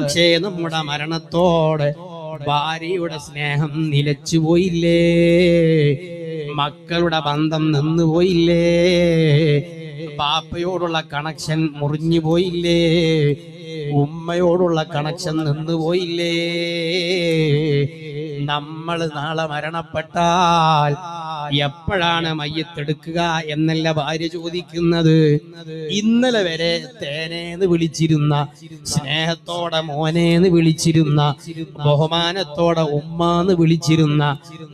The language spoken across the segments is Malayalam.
പക്ഷേ നമ്മുടെ മരണത്തോടെ ഭാര്യയുടെ സ്നേഹം നിലച്ചു പോയില്ലേ? മക്കളുടെ ബന്ധം നിന്നു പോയില്ലേ? പാപ്പയോടുള്ള കണക്ഷൻ മുറിഞ്ഞു പോയില്ലേ? ഉമ്മയോടുള്ള കണക്ഷൻ നിന്നു പോയില്ലേ? നമ്മൾ നാളെ മരണപ്പെട്ടാൽ എപ്പോഴാണ് മയ്യത്തെടുക്കുക എന്നല്ല ഭാര്യ ചോദിക്കുന്നത്. ഇന്നലെ വരെ തേനേന്ന് വിളിച്ചിരുന്ന സ്നേഹത്തോടെ മോനേന്ന് വിളിച്ചിരുന്ന ബഹുമാനത്തോടെ ഉമ്മാന്ന് വിളിച്ചിരുന്ന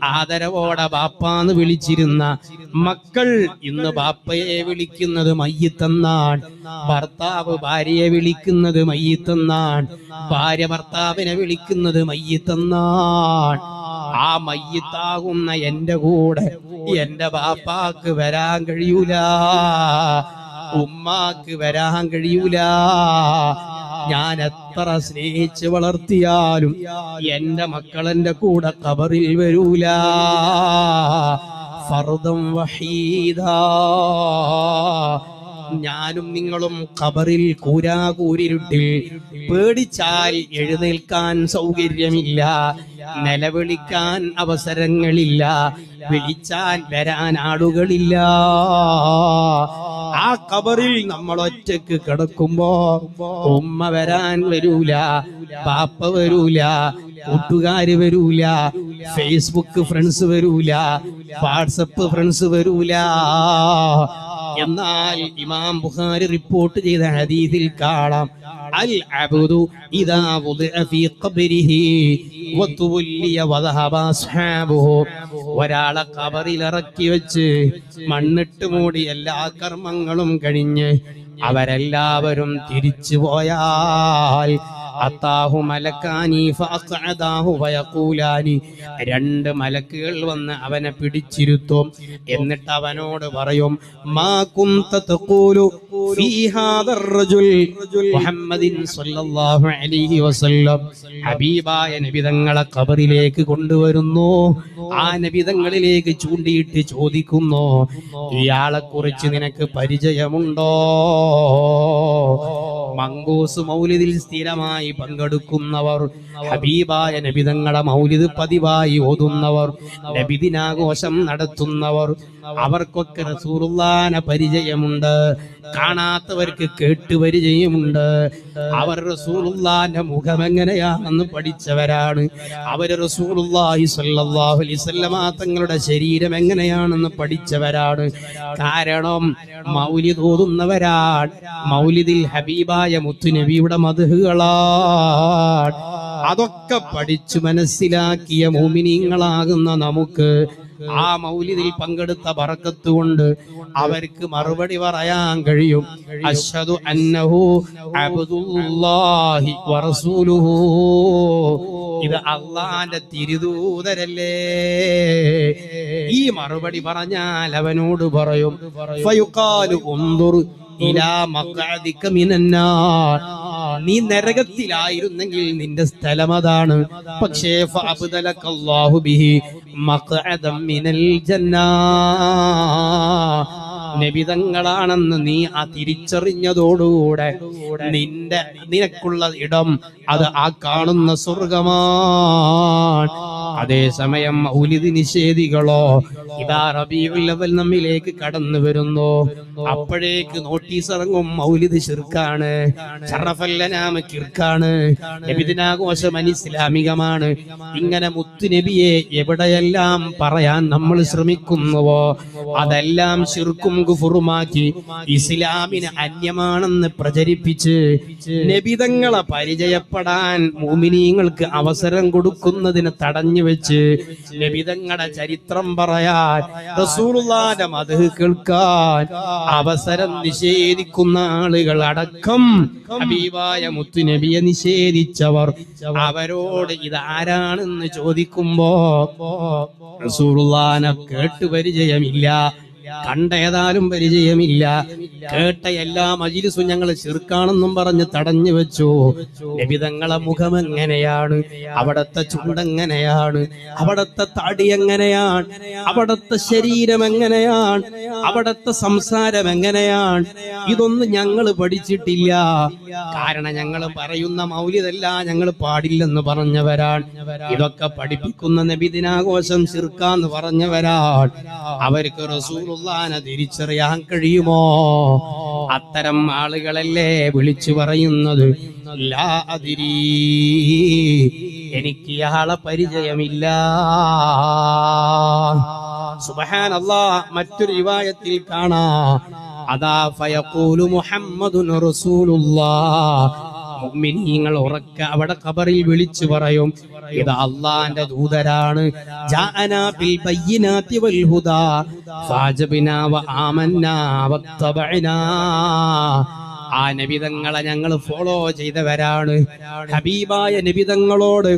ആദരവോടെ ബാപ്പാന്ന് വിളിച്ചിരുന്ന മക്കൾ ഇന്ന് ബാപ്പയെ വിളിക്കുന്നത് മയ്യത്തെന്നാണ്. ഭർത്താവ് ഭാര്യയെ വിളിക്കുന്നത് മയ്യത്തെന്നാണ്. ഭാര്യ ഭർത്താവിനെ വിളിക്കുന്നത് മയ്യത്തെന്നാണ്. ആ മയ്യത്താകുന്ന എന്റെ കൂടെ എന്റെ ബാപ്പാക്ക് വരാൻ കഴിയൂല. ഉമ്മാക്ക് വരാൻ കഴിയൂല. ഞാൻ എത്ര സ്നേഹിച്ച് വളർത്തിയാലും എന്റെ മക്കൾ എന്റെ കൂടെ കബറിൽ വരൂല. ഫർദം വഹീദാ. ഞാനും നിങ്ങളും ഖബറിൽ കൂരാകൂരിരുട്ടിൽ പേടിച്ചാൽ എഴുന്നേൽക്കാൻ സൗകര്യമില്ല നിലവിളിക്കാൻ അവസരങ്ങളില്ല വിളിച്ചാൽ വരാൻ ആളുകളില്ല. ആ കബറിൽ നമ്മൾ ഒറ്റയ്ക്ക് കിടക്കുമ്പോ ഉമ്മ വരാൻ വരൂല പാപ്പ വരൂല കൂട്ടുകാര് വരൂല ഫേസ്ബുക്ക് ഫ്രണ്ട്സ് വരൂല വാട്സപ്പ് ഫ്രണ്ട്സ് വരൂല. എന്നാൽ ഇമാം ബുഖാരി റിപ്പോർട്ട് ചെയ്ത ഹദീസിൽ കാണാം. അൽ അബ്ദു ഇദാ വുദിഅ ഫീ ഖബ്രിഹി വതുല്ലിയ വദഹബ അസ്ഹാബുഹു. ഒരാളെ ഖബറിൽ ഇറക്കി വെച്ച് മണ്ണിട്ട് മൂടി എല്ലാ കർമ്മങ്ങളും കഴിഞ്ഞ് അവരെല്ലാവരും തിരിച്ചു പോയാൽ അത്താഹു മലക്കാനി ഫഅഖഅദാഹു വയഖൂലാനി. രണ്ട് മലക്കുകൾ വന്ന് അവനെ പിടിച്ചിരുത്തും. എന്നിട്ട് അവനോട് പറയും മാ കുന്ത ഫീ റജുൽ മുഹമ്മദിൻ അലൈഹി വസല്ലം. ഹബീബായ നബിതങ്ങളെ ഖബറിലേക്ക് കൊണ്ടുവരുന്നു. ആ നബിതങ്ങളിലേക്ക് ചൂണ്ടിയിട്ട് ചോദിക്കുന്നു ഇയാളെ കുറിച്ച് നിനക്ക് പരിചയമുണ്ടോ? മങ്കൂസ് മൗലിദിൽ സ്ഥിരമായി പങ്കെടുക്കുന്നവർ ഹബീബായ നബിതങ്ങളുടെ മൗലിദ് പതിവായി ഓതുന്നവർ നബിദിനാഘോഷം നടത്തുന്നവർ അവർക്കൊക്കെ റസൂറുല്ലാന പരിചയമുണ്ട് കാണാത്തവർക്ക് കേട്ട് പരിചയമുണ്ട് അവർ റസൂറുല്ലാന്റെ മുഖം എങ്ങനെയാണെന്ന് പഠിച്ചവരാണ്. അവർ റസൂലുള്ളാഹി സല്ലല്ലാഹു അലൈഹി വസല്ലമ തങ്ങളുടെ ശരീരം എങ്ങനെയാണെന്ന് പഠിച്ചവരാണ്. കാരണം മൗലിദ് ഓതുന്നവരാണ്. മൗലിദിൽ ഹബീബായ മുത്തുനബിയുടെ മധുകളാണ് അതൊക്കെ പഠിച്ചു മനസ്സിലാക്കിയ മോമിനിങ്ങളാകുന്ന നമുക്ക് ആ മൗലിദിൽ പങ്കെടുത്ത ബറക്കത്ത് കൊണ്ട് അവർക്ക് മറുപടി പറയാൻ കഴിയും. അഷ്ഹദു അന്നഹു വറസൂലുഹു ഇത് അള്ളാന്റെ തിരുദൂതരല്ലേ? ഈ മറുപടി പറഞ്ഞാൽ അവനോട് പറയും നീ നരകത്തിലായിരുന്നെങ്കിൽ നിന്റെ സ്ഥലം അതാണ് പക്ഷേ നബിതങ്ങളാണെന്ന് നീ ആ തിരിച്ചറിഞ്ഞതോടുകൂടെ നിന്റെ നിനക്കുള്ള ഇടം അത് ആ കാണുന്ന സ്വർഗമാണ് അതേസമയം മൗലിദ് നിഷേധികളോ ഇതാ റബിയുള്ളവൽ നമ്മിലേക്ക് കടന്നു വരുന്നു അപ്പോഴേക്ക് നോട്ടീസ് ഇറങ്ങും മൗലിദ് ശിർക്കാണ് ഷറഫല്ലനാമ കിർക്കാണ് നബിദിനാഘോഷം അനിസ്ലാമികമാണ്. ഇങ്ങനെ മുത്തുനബിയെ എവിടെയെല്ലാം പറയാൻ നമ്മൾ ശ്രമിക്കുന്നുവോ അതെല്ലാം ശിർക്കും ഗുഫുറുമാക്കി ഇസ്ലാമിന് അന്യമാണെന്ന് പ്രചരിപ്പിച്ച് നബിതങ്ങളെ പരിചയപ്പെടാൻ മോമിനീങ്ങൾക്ക് അവസരം കൊടുക്കുന്നതിന് തടഞ്ഞു വെച്ച് നബിതങ്ങളുടെ ചരിത്രം പറയാൻ റസൂലുള്ളാന്റെ മത് കേൾക്കാൻ അവസരം നിഷേധിക്കുന്ന ആളുകൾ അടക്കം ഹബീബായ മുത്തുനബിയെ നിഷേധിച്ചവർ. അവരോട് ഇതാരാണെന്ന് ചോദിക്കുമ്പോ കേട്ടു പരിചയമില്ല. കണ്ട ഏതാനും പരിചയമില്ല. കേട്ട എല്ലാ മജിലിസും ഞങ്ങൾ ചെറുക്കാണെന്നും പറഞ്ഞ് തടഞ്ഞു വെച്ചു. നബിതങ്ങളെ മുഖം എങ്ങനെയാണ്? അവിടത്തെ ചുണ്ടെങ്ങനെയാണ് അവിടത്തെ തടി എങ്ങനെയാണ്? അവിടത്തെ ശരീരം എങ്ങനെയാണ്? അവിടത്തെ സംസാരം എങ്ങനെയാണ്? ഇതൊന്നും ഞങ്ങൾ പഠിച്ചിട്ടില്ല. കാരണം ഞങ്ങൾ പറയുന്ന മൗലിതല്ല ഞങ്ങൾ പാടില്ലെന്ന് പറഞ്ഞവരാണ്. ഇതൊക്കെ പഠിപ്പിക്കുന്ന നബിദിനാഘോഷം ചെറുക്കാന്ന് പറഞ്ഞവരാണ്. അവർക്ക് റസൂലുള്ളാനെ തിരിച്ചറിയാൻ കഴിയുമോ? അത്തരം ആളുകളല്ലേ വിളിച്ചു പറയുന്നത്? ലാ അതിരീ എനിക്ക് ഇയാളെ പരിചയമില്ല. സുബഹാനല്ല മറ്റൊരു റിവായത്തിൽ കാണാ. അതാ ഫയഖൂലു മുഹമ്മദുൻ റസൂലുള്ളാഹ്. മുഅ്മിനീങ്ങൾ ഉറക്ക അവിടെ ഖബറിൽ വിളിച്ചു പറയും ഇത് അള്ളാന്റെ ദൂതരാണ്. ജാഅനാ ബിൽ വൽ ഹുദാ. വ ആമന്നാ ആ നബിതങ്ങളെ ഞങ്ങൾ ഫോളോ ചെയ്തവരാണ്. ഹബീബായ നബിതങ്ങളോട്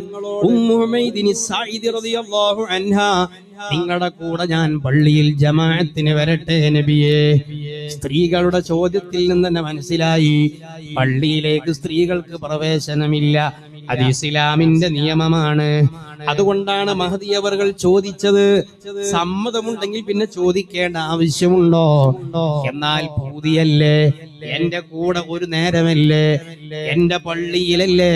നിങ്ങളുടെ കൂടെ ഞാൻ പള്ളിയിൽ ജമാഅത്തിന് വരട്ടെ നബിയെ. സ്ത്രീകളുടെ ചോദ്യത്തിൽ നിന്ന് തന്നെ മനസ്സിലായി. പള്ളിയിലേക്ക് സ്ത്രീകൾക്ക് പ്രവേശനമില്ല. അത് ഇസ്ലാമിന്റെ നിയമമാണ്. അതുകൊണ്ടാണ് മഹദി അവർകൾ ചോദിച്ചത്. സമ്മതമുണ്ടെങ്കിൽ പിന്നെ ചോദിക്കേണ്ട ആവശ്യമുണ്ടോ? എന്നാൽ പൂതിയല്ലേ. എന്റെ കൂടെ ഒരു നേരമല്ലേ. എന്റെ പള്ളിയിലല്ലേ.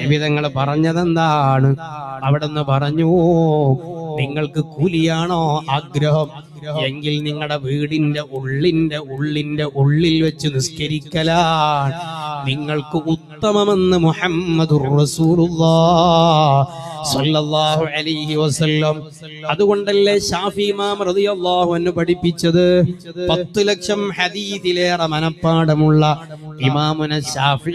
നിമിതങ്ങൾ പറഞ്ഞതെന്താണ്? അവിടുന്ന് പറഞ്ഞു നിങ്ങൾക്ക് കൂലിയാണോ ആഗ്രഹം? എങ്കിൽ നിങ്ങളുടെ വീടിന്റെ ഉള്ളിന്റെ ഉള്ളിന്റെ ഉള്ളിൽ വെച്ച് നിസ്കരിക്കലാണ്. നിങ്ങൾക്ക് ഉത്തമമെന്ന് മുഹമ്മദ് അതുകൊണ്ടല്ലേ ഷാഫി ഇമാം പഠിപ്പിച്ചത്? പത്ത് ലക്ഷം ഹദീതിലേറെ മനപ്പാടമുള്ള ഇമാമുന ഷാഫി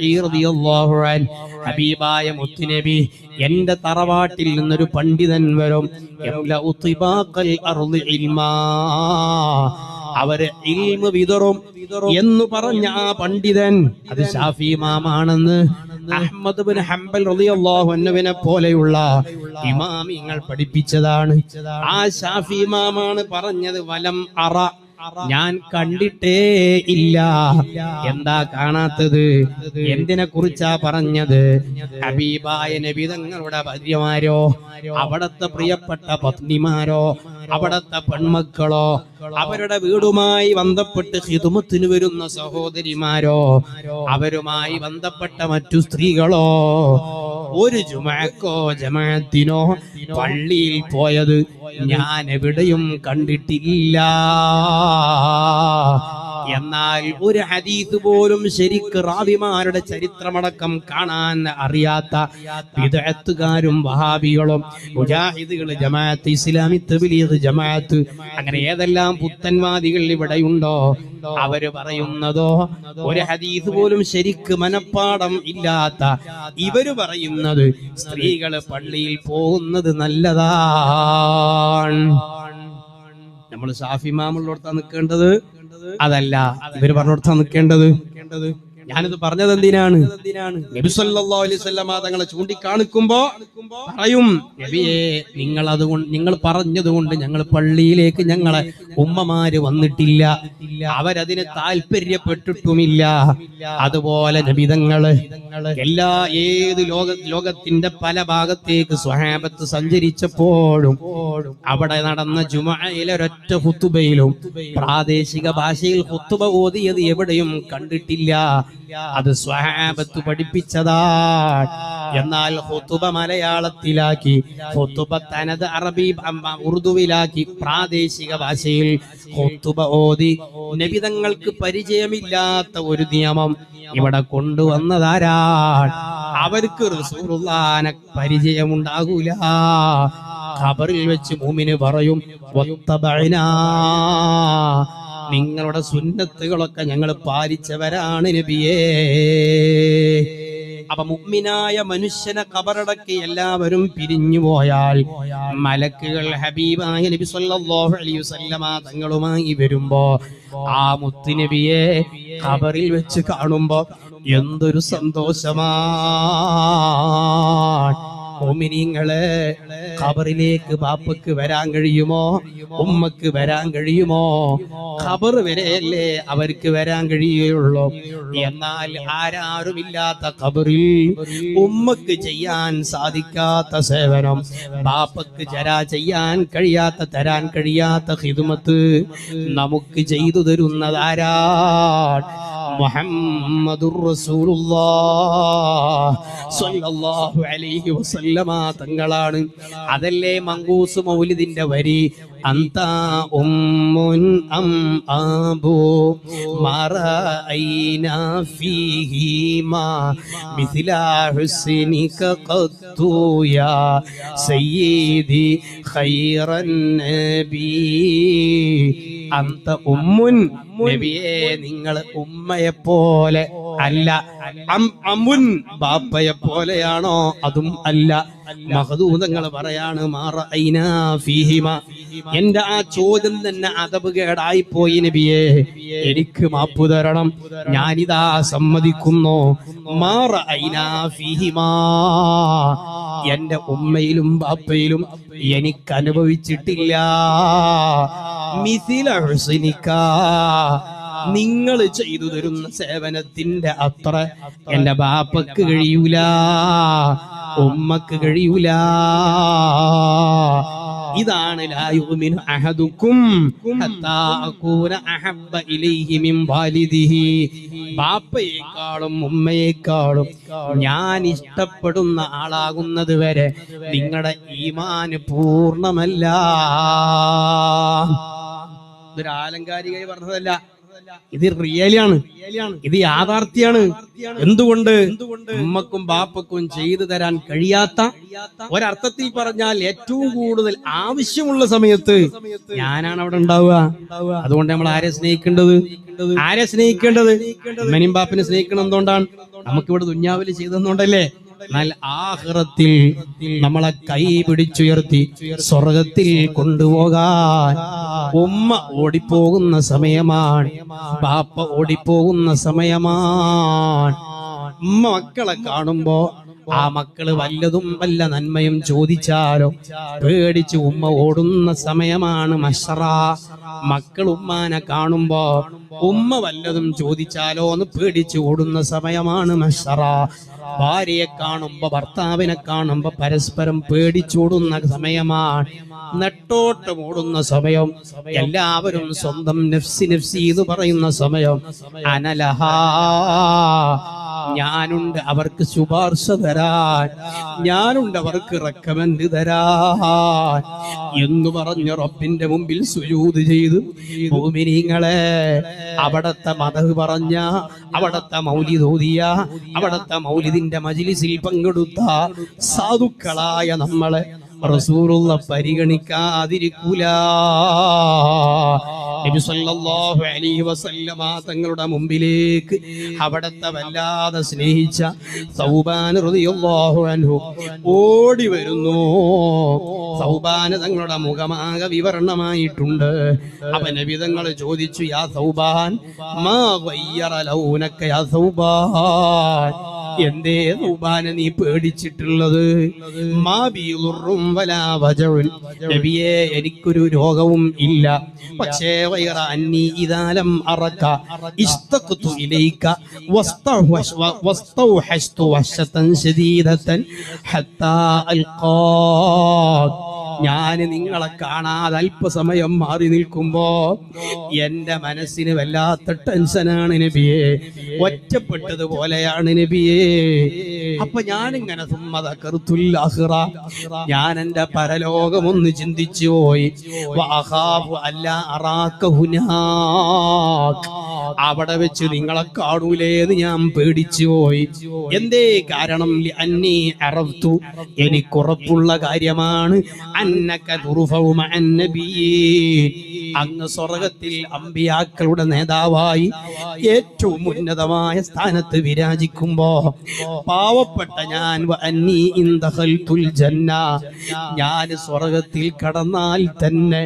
ഹബീബായ മുത്തുനബി എന്റെ തറവാട്ടിൽ നിന്നൊരു പണ്ഡിതൻ വരും. അവർ ഇൽമ വിതറും എന്ന് പറഞ്ഞ ആ പണ്ഡിതൻ അത് ഷാഫി മാമാണെന്ന് അഹ്മദ് ബിൻ ഹംബൽ റളിയല്ലാഹു അൻഹുവിനെ പോലെയുള്ള ഇമാമിങ്ങൾ പഠിപ്പിച്ചതാണ്. ആ ഷാഫി ഇമാമാണ് പറഞ്ഞത് വലം അറ ഞാൻ കണ്ടിട്ടേ ഇല്ല. എന്താ കാണാത്തത്? എന്തിനെ കുറിച്ചാ പറഞ്ഞത്? ഹബീബായ നബിതങ്ങളുടെ ഭാര്യമാരോ? അവിടത്തെ പ്രിയപ്പെട്ട പത്നിമാരോ? അവിടത്തെ പെൺമക്കളോ? അവരുടെ വീടുമായി ബന്ധപ്പെട്ട് ഹിതുമത്തിന് വരുന്ന സഹോദരിമാരോ? അവരുമായി ബന്ധപ്പെട്ട മറ്റു സ്ത്രീകളോ? ഒരു ജുമാക്കോ ജമാഅത്തിനോ പള്ളിയിൽ പോയത് ഞാൻ എവിടെയും കണ്ടിട്ടില്ല. എന്നാൽ ഒരു ഹദീസ് പോലും ശരിക്ക് റാവിമാരുടെ ചരിത്രമടക്കം കാണാൻ അറിയാത്ത വിദഗ്ധക്കാരും വഹാബികളും മുജാഹിദുകൾ ജമാഅത്ത് ഇസ്ലാമി തബ്ലീഗ് ജമാഅത്ത് അങ്ങനെ ഏതെല്ലാം പുത്തൻവാദികൾ ഇവിടെയുണ്ടോ? അവർ പറയുന്നതോ ഒരു ഹദീസ് പോലും ശരിക്ക് മനപ്പാടം ഇല്ലാത്ത ഇവർ പറയുന്നത് സ്ത്രീകൾ പള്ളിയിൽ പോകുന്നത് നല്ലതാണ്. നമ്മൾ ഷാഫിമാമുള്ളടത്താണ് നിൽക്കേണ്ടത്. അതല്ല ഇവർ പറഞ്ഞിടത്താ നിൽക്കേണ്ടത് ഞാനിത് പറഞ്ഞത് എന്തിനാണ് തങ്ങളെ ചൂണ്ടിക്കാണിക്കുമ്പോ പറയും നിങ്ങൾ അതുകൊണ്ട് നിങ്ങൾ പറഞ്ഞതുകൊണ്ട് ഞങ്ങൾ പള്ളിയിലേക്ക് ഞങ്ങളെ ഉമ്മമാര് വന്നിട്ടില്ല. അവരതിന് താല്പര്യപ്പെട്ടിട്ടുമില്ല. അതുപോലെ നബിതങ്ങൾ എല്ലാ ഏത് ലോക ലോകത്തിന്റെ പല ഭാഗത്തേക്ക് സ്വഹാബത്ത് സഞ്ചരിച്ചപ്പോഴും അവിടെ നടന്ന ജുമയിലെ ഒരൊറ്റ ഹുത്തുബയിലും പ്രാദേശിക ഭാഷയിൽ ഹുത്തുബ ഓതിയത് എവിടെയും കണ്ടിട്ടില്ല. അത് സ്വഹാബത്ത് പഠിപ്പിച്ചതാണ് എന്നാൽ ഹുത്തുബ മലയാളത്തിലാക്കി. ഹുത്തുബ തനത് അറബി ഉറുദുവിലാക്കി. പ്രാദേശിക ഭാഷയിൽ ഹുത്തുബ ഓതി. നബിതങ്ങൾക്ക് പരിചയമില്ലാത്ത ഒരു നിയമം ഇവിടെ കൊണ്ടുവന്നതാരാണ് അവർക്ക് റസൂലുള്ളാനെ പരിചയമുണ്ടാകൂല. ഖബറിൽ വെച്ച് മൂമിന് പറയും. നിങ്ങളുടെ സുന്നത്തുകളൊക്കെ ഞങ്ങൾ പാലിച്ചവരാണ് നബിയേ. അപ്പൊ മുഗ്മിനായ മനുഷ്യനെ കബറടക്കി എല്ലാവരും പിരിഞ്ഞു പോയാൽ മലക്കുകൾ ഹബീബായ നബി അലൈഹി വസല്ലമ തങ്ങളുമായി വരുമ്പോ ആ മുത്തുനബിയെ കബറിൽ വെച്ച് കാണുമ്പോ എന്തൊരു സന്തോഷമാണ് മോമിനിങ്ങളെ ഖബറിലേക്ക് ബാപ്പക്ക് വരാൻ കഴിയുമോ? ഉമ്മക്ക് വരാൻ കഴിയുമോ? ഖബർ വരെയല്ലേ അവർക്ക് വരാൻ കഴിയുള്ളൂ. എന്നാൽ ആരാരുമില്ലാത്ത ഖബറിൽ ഉമ്മക്ക് ചെയ്യാൻ സാധിക്കാത്ത സേവനം ബാപ്പക്ക് ചരാ ചെയ്യാൻ കഴിയാത്ത തരാൻ കഴിയാത്ത ഹിദുമത്ത് നമുക്ക് ചെയ്തു തരുന്നതാരാണ് മുഹമ്മദുർ റസൂലുള്ളാഹ് സ്വല്ലല്ലാഹു അലൈഹി വസല്ലമ തങ്ങളാണ്. അതല്ലേ മങ്കൂസ് മൗലിദിന്റെ വരി? അന്ത ഉമ്മുൻ അം ആബു മറഅയ്ന ഫീഹിമാ മിഥില ഹുസ്നിക ഖത്തു യാ സയ്യിദി ഖൈറൻ നബി. അന്ത ഉമ്മുൻ നബിയെ നിങ്ങൾ ഉമ്മയെ പോലെ അല്ല. അമുൻ ബാപ്പയെ പോലെയാണോ? അതും അല്ല. മഹദൂതങ്ങൾ പറയാണ് മാറ ഐനാ ഫീഹിമ. എന്റെ ആ ചോദ്യം തന്നെ അതബ് കേടായി പോയി നബിയേ. എനിക്ക് മാപ്പ് തരണം. ഞാനിതാ സമ്മതിക്കുന്നു. മാറ എന്റെ ഉമ്മയിലും ബാപ്പയിലും എനിക്ക് അനുഭവിച്ചിട്ടില്ല. മിസില നിങ്ങൾ ചെയ്തു തരുന്ന സേവനത്തിന്റെ അത്ര എന്റെ ബാപ്പക്ക് കഴിയൂല. ഉമ്മക്ക് കഴിയൂല. ഇതാണ് ബാപ്പയെക്കാളും ഉമ്മയെക്കാളും ഞാൻ ഇഷ്ടപ്പെടുന്ന ആളാകുന്നത് വരെ നിങ്ങളുടെ ഈമാന് പൂർണമല്ല. ഇതൊരു ആലങ്കാരികമായി പറഞ്ഞതല്ല. ഇത് റിയലിയാണ്. ഇത് യാഥാർത്ഥ്യാണ് എന്തുകൊണ്ട്? ഉമ്മക്കും ബാപ്പക്കും ചെയ്തു തരാൻ കഴിയാത്ത ഒരർത്ഥത്തിൽ പറഞ്ഞാൽ ഏറ്റവും കൂടുതൽ ആവശ്യമുള്ള സമയത്ത് ഞാനാണ് അവിടെ ഉണ്ടാവുക. അതുകൊണ്ട് നമ്മൾ ആരെ സ്നേഹിക്കേണ്ടത്? ആരെ സ്നേഹിക്കേണ്ടത്? ഉമ്മനും ബാപ്പിനെ സ്നേഹിക്കണം എന്തുകൊണ്ടാണ് നമുക്കിവിടെ ദുഞ്ഞാവിൽ ചെയ്തെന്നുകൊണ്ടല്ലേ എന്നാൽ ആഹ്റത്തിൽ നമ്മളെ കൈ പിടിച്ചുയർത്തി സ്വർഗത്തിൽ കൊണ്ടുപോകാൻ ഉമ്മ ഓടിപ്പോകുന്ന സമയമാണ് ബാപ്പ ഓടിപ്പോകുന്ന സമയമാണ്. ഉമ്മ മക്കളെ കാണുമ്പോ ആ മക്കൾ വല്ലതും വല്ല നന്മയും ചോദിച്ചാലോ? പേടിച്ച് ഉമ്മ ഓടുന്ന സമയമാണ് മഷറ. മക്കൾ ഉമ്മാനെ കാണുമ്പോ ഉമ്മ വല്ലതും ചോദിച്ചാലോ എന്ന് പേടിച്ച് ഓടുന്ന സമയമാണ് മഷറ. ഭാര്യയെ കാണുമ്പോ ഭർത്താവിനെ കാണുമ്പോ പരസ്പരം പേടിച്ചോടുന്ന സമയമാണ്. നെട്ടോട്ടം ഓടുന്ന സമയം. എല്ലാവരും സ്വന്തം നെഫ്സി നെഫ്സി എന്ന് പറയുന്ന സമയം. അനലഹാ. ഞാനുണ്ട് അവർക്ക് ശുപാർശ തരാൻ. ഞാനുണ്ട് അവർക്ക് റെക്കമെൻഡ് തരാൻ. എന്ന് പറഞ്ഞ റബ്ബിന്റെ മുമ്പിൽ സുജൂത് ചെയ്ത്. ഭൂമിനിങ്ങളെ അവിടത്തെ മതഹ് പറഞ്ഞ അവിടത്തെ മൗലിദോദിയ അവിടത്തെ മൗലിദിന്റെ മജിലിസിൽ പങ്കെടുത്ത സാധുക്കളായ നമ്മളെ റസൂലുള്ള പരിഗണിക്കാതിരിക്കൂല. തങ്ങളുടെ മുമ്പിലേക്ക് അവിടത്തെ വല്ലാതെ സ്നേഹിച്ച അൻഹു ഓടി വരുന്നു. സൗബാന തങ്ങളുടെ മുഖമാകെ വിവരണമായിട്ടുണ്ട്. അവ വിധങ്ങൾ ചോദിച്ചു യാ സൗബാൻ മാ വയ്യറ ലൗനക്ക യാ സൗബാൻ. എന്തേ നീ പേടിച്ചിട്ടുള്ളത്? വലാ നബിയേ എനിക്കൊരു രോഗവും ഇല്ല. പക്ഷേ വൈറ അന്നി ഇദാലം അറക ഹത്താ ഞാൻ നിങ്ങളെ കാണാതെ അല്പസമയം മാറി നിൽക്കുമ്പോ എന്റെ മനസ്സിന് വല്ലാത്ത ടെൻഷനാണ് നബിയെ. ഒറ്റപ്പെട്ടതുപോലെയാണ് നബിയെ. അപ്പൊ ഞാനിങ്ങനെ സുമ്മത കറുത്തുല്ലാഹിറ ഞാൻ എന്റെ പരലോകമൊന്ന് ചിന്തിച്ചു പോയി. അല്ല. അവിടെ വെച്ച് നിങ്ങളെ കാണൂലേന്ന് ഞാൻ പേടിച്ചു പോയി. എന്തേ കാരണം? അന്നീ അറഫ്തു. എനിക്കുറപ്പുള്ള കാര്യമാണ്. നബിയ്യീൻ. അങ്ങ് സ്വർഗത്തിൽ അമ്പിയാക്കളുടെ നേതാവായി ഏറ്റവും ഉന്നതമായ സ്ഥാനത്ത് വിരാജിക്കുമ്പോ പാവപ്പെട്ട ഞാൻ ഞാൻ സ്വർഗത്തിൽ കടന്നാൽ തന്നെ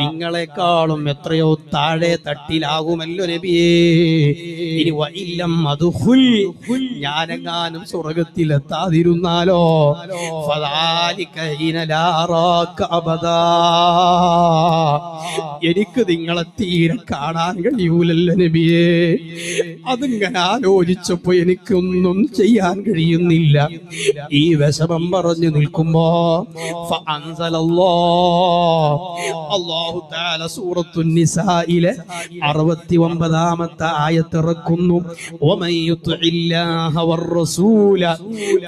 നിങ്ങളെക്കാളും എത്രയോ താഴെ തട്ടിലാകുമല്ലോ നബിയേ. ഇനി വൈലം അതുഹുൽ ഞാനെങ്ങാനും സ്വർഗത്തിലെത്താതിരുന്നാലോ എനിക്ക് നിങ്ങളെ തീരെ കാണാൻ കഴിയൂലല്ലോ നബിയേ. അതിങ്ങനെ ആലോചിച്ചപ്പോ എനിക്കൊന്നും ചെയ്യാൻ കഴിയുന്നില്ല. ഈ വിഷമം പറഞ്ഞു നിൽക്കുമ്പോ അള്ളാഹു താല അറുപത്തി ഒമ്പതാമത്തെ ആയത്തിറക്കുന്നു ഓമയ്യുത്തു ഇല്ലാഹ റസൂല.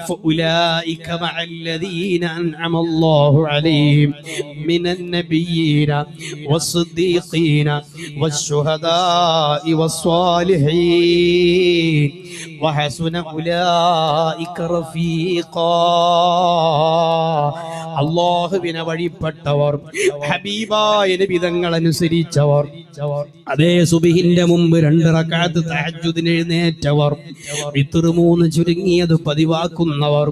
فأولئك مع الذين أنعم الله عليهم من النبيين والصديقين والشهداء والصالحين وحسن أولئك رفيقا അള്ളാഹുവിനെ വഴിപ്പെട്ടവർ ഹബീബായ നബിതങ്ങൾ അനുസരിച്ചവർ അതേ സുബിഹിന്റെ മുമ്പ് രണ്ട് റക്കാത്ത് തഹജ്ജുദിന് എഴുന്നേറ്റവർ. ഇത്തിറ് മൂന്ന് ചുരുങ്ങിയത് പതിവാക്കുന്നവർ.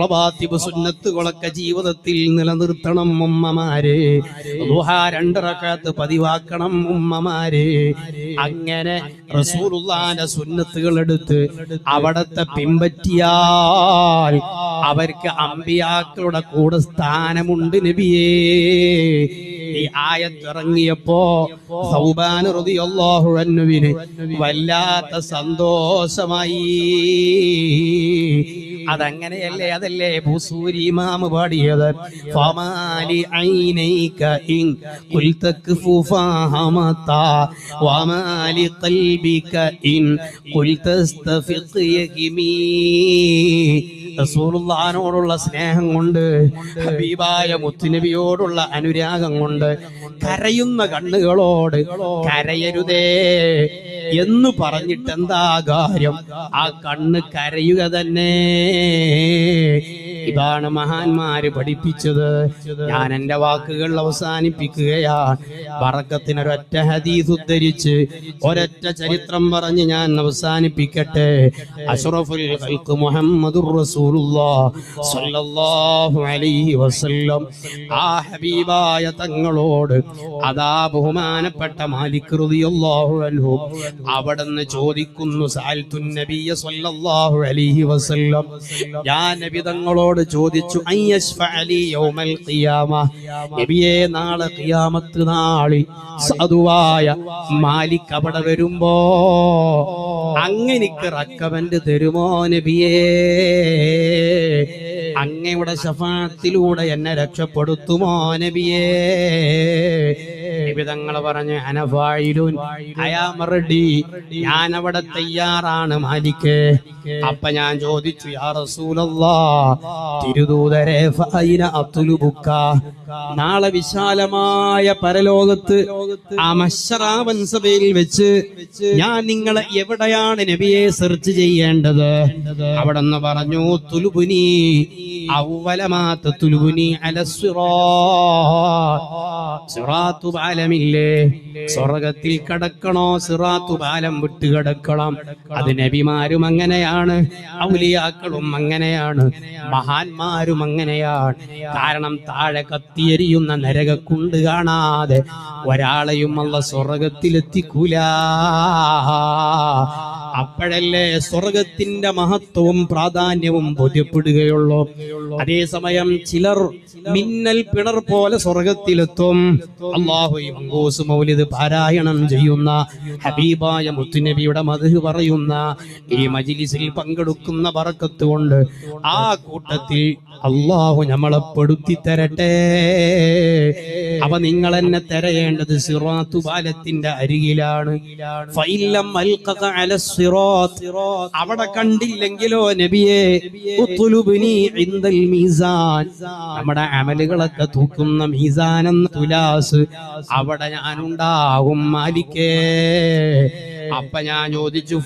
റബാത്തിബ് സുന്നത്തുകളൊക്കെ ജീവിതത്തിൽ നിലനിർത്തണം ഉമ്മമാരെ. രണ്ട് റക്കാത്ത് പതിവാക്കണം ഉമ്മമാരെ. അങ്ങനെ റസൂലുള്ളാന്റെ സുന്നത്തുകൾ എടുത്ത് അവിടത്തെ പിമ്പറ്റിയാൽ അവർക്ക് അമ്പിയാക്കളുടെ കൂടെ സ്ഥാനമുണ്ട് നബിയേ. ഈ ആയത്തിറങ്ങിയപ്പോ സൗബാൻ വല്ലാത്ത സന്തോഷമായി. അതങ്ങനെയല്ലേ അതല്ലേ ഭൂസൂരി ഇമാമ് പാടിയത്? ഫമാലി ഐനൈക ഇൻ വമാലി ഖൽബിക ഇൻ സ്നേഹം കൊണ്ട് ഹബീബായ മുത്തുനബിയോടുള്ള അനുരാഗം കൊണ്ട് കരയുന്ന കണ്ണുകളോട് കരയരുതേ എന്ന് പറഞ്ഞിട്ടെന്താ കാര്യം? ആ കണ്ണ് കരയുക തന്നെ. ഇതാണ് മഹാന്മാര് പഠിപ്പിച്ചത്. ഞാൻ എന്റെ വാക്കുകൾ അവസാനിപ്പിക്കുകയാണ് വറക്കത്തിനൊരൊറ്റ ഹദീസ് ഉദ്ധരിച്ച് ഒരൊറ്റ ചരിത്രം പറഞ്ഞ് ഞാൻ അവസാനിപ്പിക്കട്ടെ. അഷ്റഫുൽ ഖൽഖ് മുഹമ്മദുർ റസൂലുള്ളാഹ് സ്വല്ലല്ലാഹു അലൈഹി വസല്ലം. ആ ഹബീബായ തങ്ങളോട് അതാ ബഹുമാനപ്പെട്ട മാലിക് റളിയല്ലാഹു അൻഹു അവിടുന്ന് ചോദിക്കുന്നു സാൽത്തുൻ നബിയ സ്വല്ലല്ലാഹു അലൈഹി വസല്ലം. ഞാൻ നബി തങ്ങളോട് ചോദിച്ചു യൗമൽ ഖിയാമ? നബിയെ നാളെ ഖിയാമത്ത് നാളി സാധുവായ മാലിക് അവിടെ വരുമ്പോ അങ്ങനിക്ക് റക്കമെന്റ് തരുമോ നബിയേ? അങ്ങയുടെ ശഫാത്തിലൂടെ എന്നെ രക്ഷപ്പെടുത്തുമോ നബിയേ? നിബിതങ്ങൾ പറഞ്ഞ് അയാമറടി ഞാൻ അവിടെ തയ്യാറാണ് മാലിക്ക് അപ്പൊ ഞാൻ ചോദിച്ചു യാ റസൂലല്ലാ തിരുദൂതരെ നാളെ വിശാലമായ പരലോകത്ത് ആ മഷറാവൻ സഭയിൽ വെച്ച് ഞാൻ നിങ്ങളെ എവിടെയാണ് നബിയെ സെർച്ച് ചെയ്യേണ്ടത് അവിടെ നിന്ന് പറഞ്ഞു തുലുബുനി ഔവലമാത്ത തുലുബുനി സിറാത്തു പാലമില്ലേ സ്വർഗത്തിൽ കടക്കണോ? സിറാത്തു പാലം വിട്ട് കിടക്കണം. അത് നബിമാരും അങ്ങനെയാണ് ഔലിയാക്കളും അങ്ങനെയാണ് മഹാന്മാരും അങ്ങനെയാണ്. കാരണം താഴെ കത്തിയെരിയുന്ന നരകക്കുണ്ട് കാണാതെ ഒരാളെയും അല്ല സ്വർഗത്തിലെത്തിക്കൂല. അപ്പോഴല്ലേ സ്വർഗത്തിന്റെ മഹത്വവും പ്രാധാന്യവും ബോധ്യപ്പെടുകയുള്ളൂ. അതേസമയം ചിലർ മിന്നൽ പിണർ പോലെ സ്വർഗത്തിലെത്തും. അള്ളാഹു മൗലിദ് പാരായണം ചെയ്യുന്ന ഹബീബായ മുത്തുനബിയുടെ മധു പറയുന്ന ഈ മജിലിസിൽ പങ്കെടുക്കുന്ന ബറക്കത്ത് കൊണ്ട് ആ കൂട്ടത്തിൽ അള്ളാഹു നമ്മളെ പെടുത്തി തരട്ടെ. അവ നിങ്ങൾ എന്നെ തെരയേണ്ടത് സിറാത്തു പാലത്തിന്റെ അരികിലാണ്. അവിടെ കണ്ടില്ലെങ്കിലോ നബിയെ മീസാൻ. നമ്മുടെ അമലുകളൊക്കെ തൂക്കുന്ന മീസാൻ എന്ന തുലാസ് അവിടെ ഞാനുണ്ടാകും മാലിക്കേ. അപ്പൊ ഞാൻ ചോദിച്ചു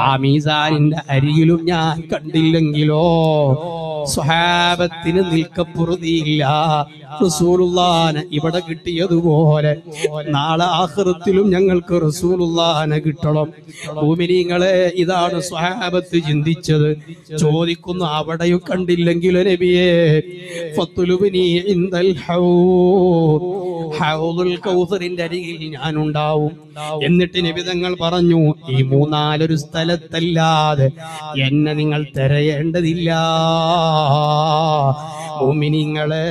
ആ മീസാനിന്റെ അരികിലും ഞാൻ കണ്ടില്ലെങ്കിലോ? സ്വഹാബത്തിന് നിൽക്കപ്പുറതിയില്ല. റസൂലുള്ളാന ഇവിടെ കിട്ടിയതുപോലെ നാളെ ആഹൃത്തിലും ഞങ്ങൾക്ക് റസൂലുള്ളാന കിട്ടണം. ഭൂമിനിങ്ങളെ ഇതാണ് സ്വഹാബത്ത് ചിന്തിച്ചത്. ചോദിക്കുന്നു അവിടെയും കണ്ടില്ലെങ്കിലോ നബിയെ കൗസറിന്റെ അരികിൽ ഞാനുണ്ടാവും. എന്നിട്ട് നിബിതങ്ങൾ പറഞ്ഞു ഈ മൂന്നാലൊരു സ്ഥലത്തല്ലാതെ എന്നെ നിങ്ങൾ തിരയേണ്ടതില്ല. മോമിനിങ്ങളെ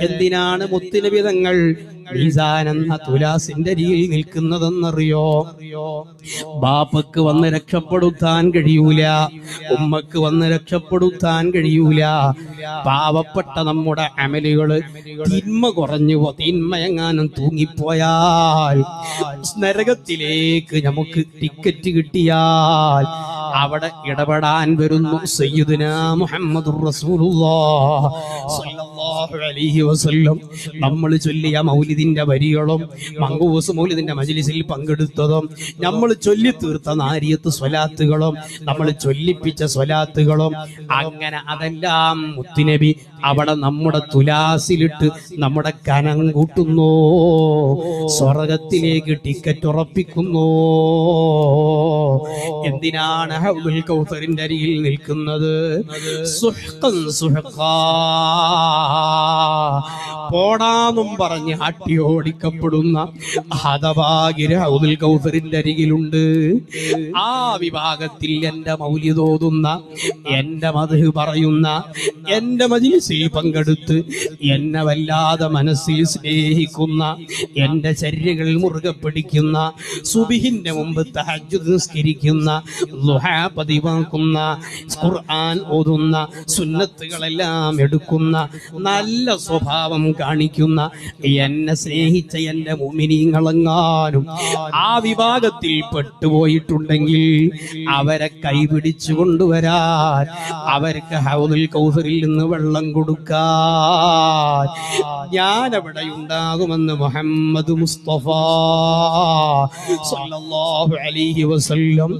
എന്തിനാണ് മുത്തുനിബിതങ്ങൾ മീസാൻ എന്ന തുലാസിന്റെ അരികിൽ നിൽക്കുന്നതെന്നറിയോ? ബാപ്പക്ക് വന്ന് രക്ഷപ്പെടുത്താൻ കഴിയൂല. ഉമ്മക്ക് വന്ന് രക്ഷപ്പെടുത്താൻ കഴിയൂല. പാവപ്പെട്ട നമ്മുടെ അമലുകൾ തിന്മ കുറഞ്ഞു തിന്മയങ്ങാനും തൂങ്ങിപ്പോയാൽ നരകത്തിലേക്ക് നമുക്ക് ടിക്കറ്റ് കിട്ടിയാൽ അവിടെ ഇടപെടാൻ വരുന്നു സയ്യിദുന മുഹമ്മദ് റസൂലുള്ളാഹ് സ്വല്ലല്ലാഹു അലൈഹി വസല്ലം. നമ്മൾ ചൊല്ലിയ മൗലിദിന്റെ വരികളും മങ്കൂസ് മൗലിദിന്റെ മജ്ലിസിൽ പങ്കെടുത്തതും നമ്മൾ ചൊല്ലി തീർത്ത നാരിയത്ത് സ്വലാത്തുകളും നമ്മൾ ചൊല്ലിപ്പിച്ച സ്വലാത്തുകളും അങ്ങനെ അതെല്ലാം മുത്തുനബി അവിടെ നമ്മുടെ തുലാസിലിട്ട് നമ്മുടെ കനം കൂട്ടുന്നു സ്വർഗത്തിലേക്ക് ടിക്കറ്റ് ഉറപ്പിക്കുന്നു. എന്തിനാണ് ഹൗദുൽ കൗസറിന്റെ അരികിൽ നിൽക്കുന്നത് സുഹ്ഖൻ സുഹ്ഖാ. പോടാന്നും പറഞ്ഞ് അട്ടി ഓടിക്കപ്പെടുന്ന ഹതഭാഗ്യര് ഹൗദുൽ കൗസറിന്റെ അരികിലുണ്ട്. ആ വിഭാഗത്തിൽ എന്റെ മൗല്യതോതുന്ന എന്റെ മധു പറയുന്ന എന്റെ മജിൽസിൽ പങ്കെടുത്ത് എന്നെ വല്ലാതെ മനസ്സിൽ സ്നേഹിക്കുന്ന എന്റെ ചര്യകൾ മുറുകെ പിടിക്കുന്ന സുബിഹിന്റെ മുമ്പ് തഹജ്ജുദ് നിസ്കരിക്കുന്ന പതിവാക്കുന്ന ഖുർആൻ ഓതുന്ന സുന്നത്തുകളെല്ലാം എടുക്കുന്ന നല്ല സ്വഭാവം കാണിക്കുന്ന എന്നെ സ്നേഹിച്ച എന്റെ മുമിനിങ്ങളെങ്ങാനും ആ വിഭാഗത്തിൽ പെട്ടുപോയിട്ടുണ്ടെങ്കിൽ അവരെ കൈപിടിച്ചു കൊണ്ടുവരാൻ അവർക്ക് ഹൗദിൽ കൗസറിൽ നിന്ന് വെള്ളം കൊടുക്കാൻ ഞാൻ അവിടെ ഉണ്ടാകുമെന്ന് മുഹമ്മദ് മുസ്തഫ അലൈഹി വസല്ലം.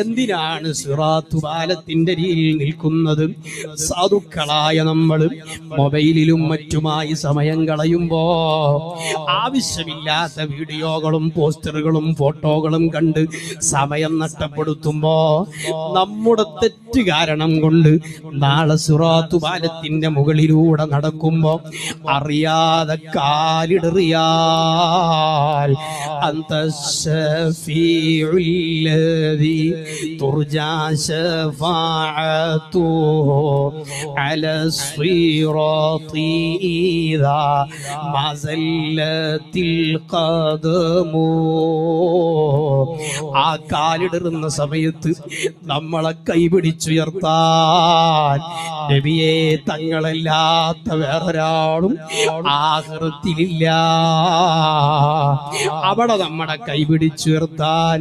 എന്തിനാണ് സിറാത്തു പാലത്തിന്റെ രീതിയിൽ നിൽക്കുന്നത്? സാധുക്കളായ നമ്മൾ മൊബൈലിലും മറ്റുമായി സമയം കളയുമ്പോ ആവശ്യമില്ലാത്ത വീഡിയോകളും പോസ്റ്ററുകളും ഫോട്ടോകളും കണ്ട് സമയം നഷ്ടപ്പെടുത്തുമ്പോ നമ്മുടെ തെറ്റ് കാരണം കൊണ്ട് നാളെ സുറാത്തു പാലത്തിന്റെ മുകളിലൂടെ നടക്കുമ്പോ അറിയാതെ കാലിടറിയാൽ അന്ത الذي ترجى شفاعته على الصراط إذا ما زلت القدم ആ കാലിടറുന്ന സമയത്ത് നമ്മളെ കൈപിടിച്ചുയർത്താൻ നബിയെ തങ്ങളല്ലാത്ത വേറൊരാളും ആഹൃത്തിലില്ല അവിടെ നമ്മുടെ കൈപിടിച്ചുയർത്താൻ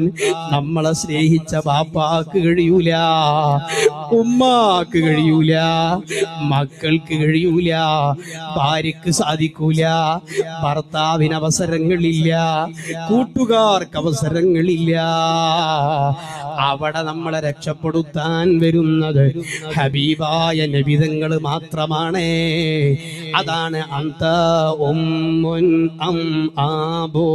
നമ്മളെ സ്നേഹിച്ച ബാപ്പാക്ക് കഴിയൂല ഉമ്മാക്ക് കഴിയൂല മക്കൾക്ക് കഴിയൂല ഭാര്യക്ക് സാധിക്കൂല. ഭർത്താവിന് അവസരങ്ങളില്ല. കൂട്ടുകാർക്ക് അവസരങ്ങളില്ല. അവിടെ നമ്മളെ രക്ഷപ്പെടുത്താൻ വരുന്നത് ഹബീബായ നബിതങ്ങൾ മാത്രമാണ്. അതാണ് അന്ത ഉമ്മുൻ അം ആബോ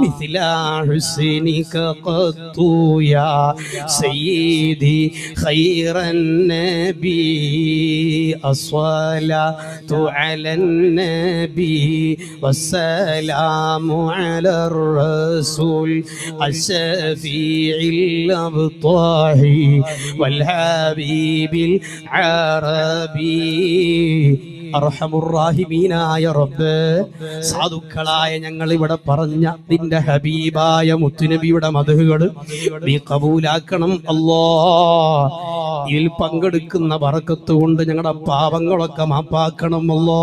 മിസ്ല ഹുസ്നിക യാ സയ്യിദി الصلاة على النبي والسلام على الرسول الشفيع الأبطاح والحبيب العربي. അർഹമുറാഹിമീനായ റബ്ബ് സാധുക്കളായ ഞങ്ങൾ ഇവിടെ പറഞ്ഞ നിന്റെ ഹബീബായ മുത്തുനബിയുടെ മധുകൾ നീ കബൂലാക്കണം അല്ലോ. ഇതിൽ പങ്കെടുക്കുന്ന വറക്കത്ത് കൊണ്ട് ഞങ്ങളുടെ പാപങ്ങളൊക്കെ മാപ്പാക്കണം അല്ലോ.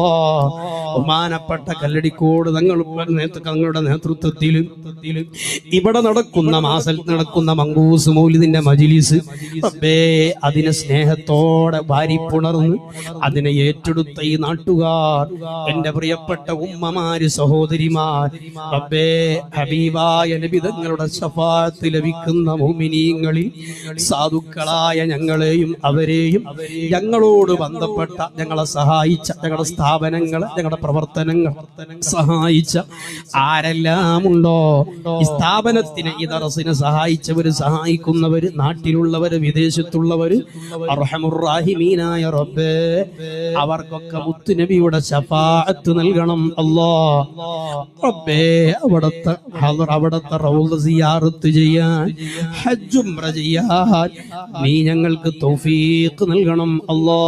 ബഹുമാനപ്പെട്ട കല്ലടിക്കോട് തങ്ങൾ തങ്ങളുടെ നേതൃത്വത്തിൽ ഇവിടെ നടക്കുന്ന മാസൽ നടക്കുന്ന മങ്കൂസ് മൗലിദിന്റെ മജിലിസ് അതിനെ സ്നേഹത്തോടെ വാരിപ്പുണർന്ന് അതിനെ ഏറ്റെടുത്ത ഈ നാട്ടുകാർ എന്റെ പ്രിയപ്പെട്ട ഉമ്മമാര് സഹോദരിമാർ റബ്ബേ ഹബീബായ നബിതങ്ങളുടെ ശഫാത്ത് ലഭിക്കുന്ന മോമിനീങ്ങളിൽ സാധുക്കളായ ഞങ്ങളെയും അവരെയും ഞങ്ങളോട് ബന്ധപ്പെട്ട ഞങ്ങളെ സഹായിച്ച ഞങ്ങളുടെ സ്ഥാപനങ്ങൾ ഞങ്ങളുടെ പ്രവർത്തനങ്ങൾ സഹായിച്ച ആരെല്ലാം ഉണ്ടോ ഈ സ്ഥാപനത്തിന് ഈ ദറസിനെ സഹായിച്ചവര് സഹായിക്കുന്നവര് നാട്ടിലുള്ളവര് വിദേശത്തുള്ളവര് റബ്ബേ അവർക്കൊക്കെ മുത്തുനബിയുടെ ശഫാഅത്ത് നൽകണം. അല്ലാ റബ്ബേ അവിടത്തെ ഹദർ അവിടത്തെ റൗള സിയാറത്ത് ചെയ്യാൻ ഹജ്ജ് ഉംറ ചെയ്യാൻ നീ ഞങ്ങൾക്ക് തൗഫീഖ് നൽകണം. അല്ലാ.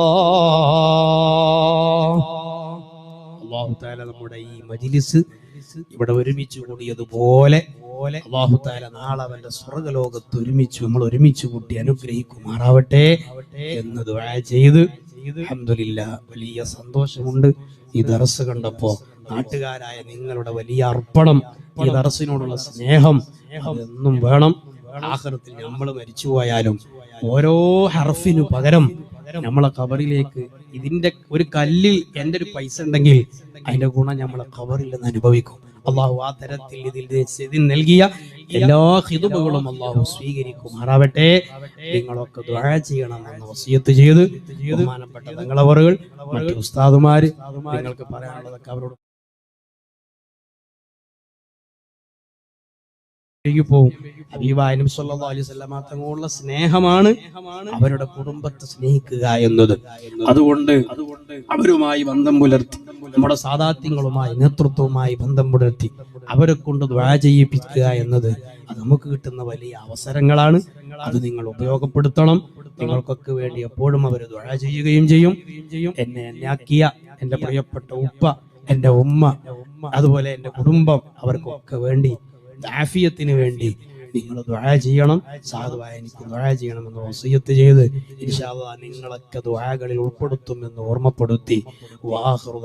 അല്ലാഹു തആല നമ്മുടെ ഈ മജ്ലിസ് ഇവിടെ ഒരുമിച്ച് കൂടിയതുപോലെ അള്ളാഹു താല നാളെ അവന്റെ സ്വർഗലോകത്ത് ഒരുമിച്ച് നമ്മൾ ഒരുമിച്ച് കൂട്ടി അനുഗ്രഹിക്കുമാറാവട്ടെ എന്ന് ദുആ ചെയ്ത് വലിയ സന്തോഷമുണ്ട്. ഈ ദർസ് കണ്ടപ്പോ നാട്ടുകാരായ നിങ്ങളുടെ വലിയ അർപ്പണം ഈ ദർസിനോടുള്ള സ്നേഹം എന്നും വേണം. ആഹ്റത്തിൽ നമ്മൾ മരിച്ചു പോയാലും ഓരോ ഹർഫിനു പകരം നമ്മളെ കബറിലേക്ക് ഇതിന്റെ ഒരു കല്ലിൽ എന്റെ ഒരു പൈസ ഉണ്ടെങ്കിൽ അതിന്റെ ഗുണം നമ്മളെ കബറിൽ നിന്ന് അനുഭവിക്കും. അള്ളാഹു ആ തരത്തിൽ ഇതിൽ നൽകിയ എല്ലാ ഹിതുബുകളും അള്ളാഹു സ്വീകരിക്കുമാറാവട്ടെ നിങ്ങളൊക്കെ ദ്വാഴ ചെയ്യണമെന്ന് വസിയത്ത് ചെയ്ത് ബഹുമാനപ്പെട്ട തങ്ങളവറുകൾ മറ്റു ഉസ്താദുമാര് നിങ്ങൾക്ക് പറയാനുള്ളതൊക്കെ അവരോട് പോകും. ഹബീബായനും സല്ലല്ലാഹു അലൈഹി വസല്ലമ തങ്ങളുള്ള സ്നേഹമാണ് അവരുടെ കുടുംബത്തെ സ്നേഹിക്കുക എന്നത്. അതുകൊണ്ട് അവരുമായി ബന്ധം പുലർത്തി നമ്മുടെ സാധാത്യങ്ങളുമായി നേതൃത്വവുമായി ബന്ധം പുലർത്തി അവരെ കൊണ്ട് ചെയ്യിപ്പിക്കുക എന്നത് അത് നമുക്ക് കിട്ടുന്ന വലിയ അവസരങ്ങളാണ്. അത് നിങ്ങൾ ഉപയോഗപ്പെടുത്തണം. നിങ്ങൾക്കൊക്കെ വേണ്ടി എപ്പോഴും അവർ ദ്വാ ചെയ്യുകയും ചെയ്യും. എന്നെ എന്നാക്കിയ എന്റെ പ്രിയപ്പെട്ട ഉപ്പ എന്റെ ഉമ്മ അതുപോലെ എന്റെ കുടുംബം അവർക്കൊക്കെ വേണ്ടി ആഫിയത്തിന് വേണ്ടി നിങ്ങൾ ദുആ ചെയ്യണം. സാധുവായ എനിക്ക് ദുആ ചെയ്യണമെന്ന് വസീയത്ത് ചെയ്ത് ഇൻഷാ അല്ലാഹ് നിങ്ങളൊക്കെ ദുആകളിൽ ഉൾപ്പെടുത്തുമെന്ന് ഓർമ്മപ്പെടുത്തി. വാഹൃ